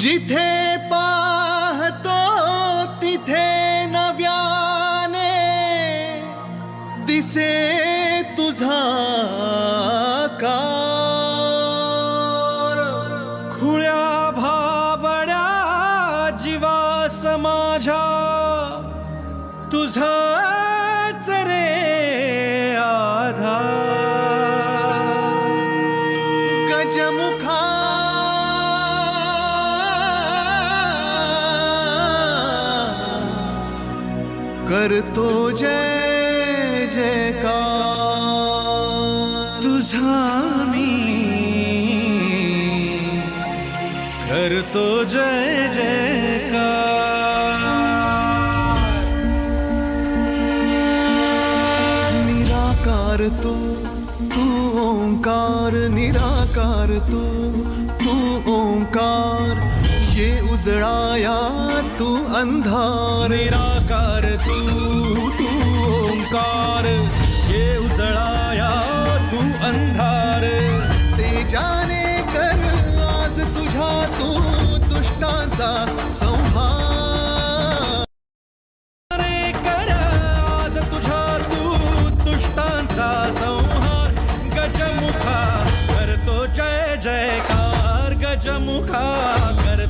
जिथे पाहतो तिथे नव्याने दिसे तुझा कार खुळ्या भाबड्या जीवास माझ्या तुझाच करतो जय, जयकार। तुझा मी करतो जय, जयकार। निराकार तू तू ओंकार। निराकार तू तू ओंकार। ये उजळाया तू अंधार. निराकार तू तू ओंकार. ये उजळाया तू अंधार. तेजाने कर आज तुझ्या तू दुष्टांचा संहार. कर आज तुझ्या तू दुष्टांचा संहार. गजमुखा करतो जय जयकार गजमुखा